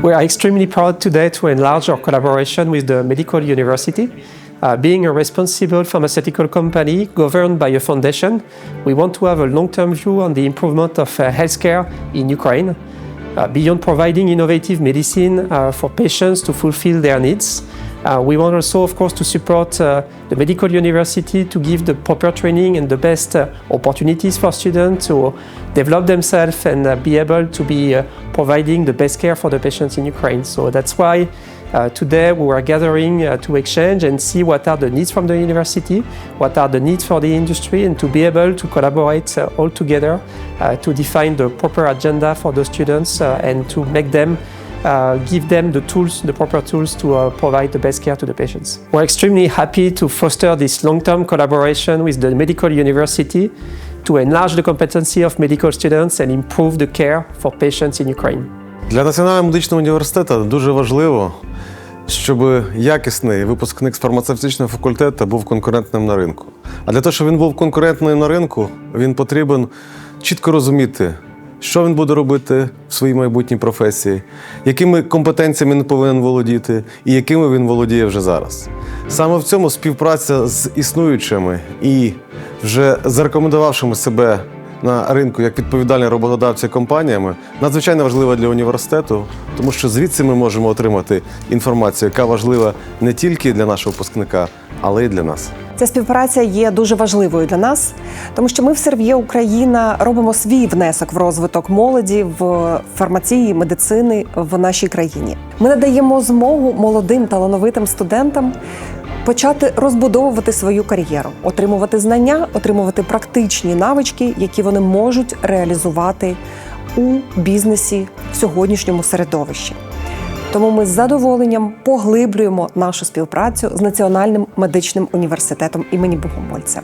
We are extremely proud today to enlarge our collaboration with the Medical University. Uh, being a responsible pharmaceutical company governed by a foundation, we want to have a long term view on the improvement of uh, healthcare in Ukraine. Uh, beyond providing innovative medicine uh, for patients to fulfill their needs, we want also, of course, to support uh, the medical university to give the proper training and the best uh, opportunities for students to develop themselves and uh, be able to be uh, providing the best care for the patients in Ukraine. So that's why uh, today we are gathering uh, to exchange and see what are the needs from the university, what are the needs for the industry, and to be able to collaborate uh, all together uh, to define the proper agenda for the students uh, and to make them uh, give them the tools, the proper tools to uh, provide the best care to the patients. We're extremely happy to foster this long-term collaboration with the medical university to enlarge the competency of medical students and improve the care for patients in Ukraine. Для Національного медичного університету дуже важливо, щоб якісний випускник з фармацевтичного факультету був конкурентним на ринку. А для того, щоб він був конкурентним на ринку, він потрібен чітко розуміти, що він буде робити в своїй майбутній професії, якими компетенціями він повинен володіти і якими він володіє вже зараз. Саме в цьому співпраця з існуючими і вже зарекомендувавшими себе на ринку як відповідальні роботодавці компаніями надзвичайно важлива для університету, тому що звідси ми можемо отримати інформацію, яка важлива не тільки для нашого випускника, але й для нас. Ця співпраця є дуже важливою для нас, тому що ми в Серв'є Україна робимо свій внесок в розвиток молоді в фармації, медицини в нашій країні. Ми надаємо змогу молодим талановитим студентам почати розбудовувати свою кар'єру, отримувати знання, отримувати практичні навички, які вони можуть реалізувати у бізнесі в сьогоднішньому середовищі. Тому ми з задоволенням поглиблюємо нашу співпрацю з Національним медичним університетом імені Богомольця.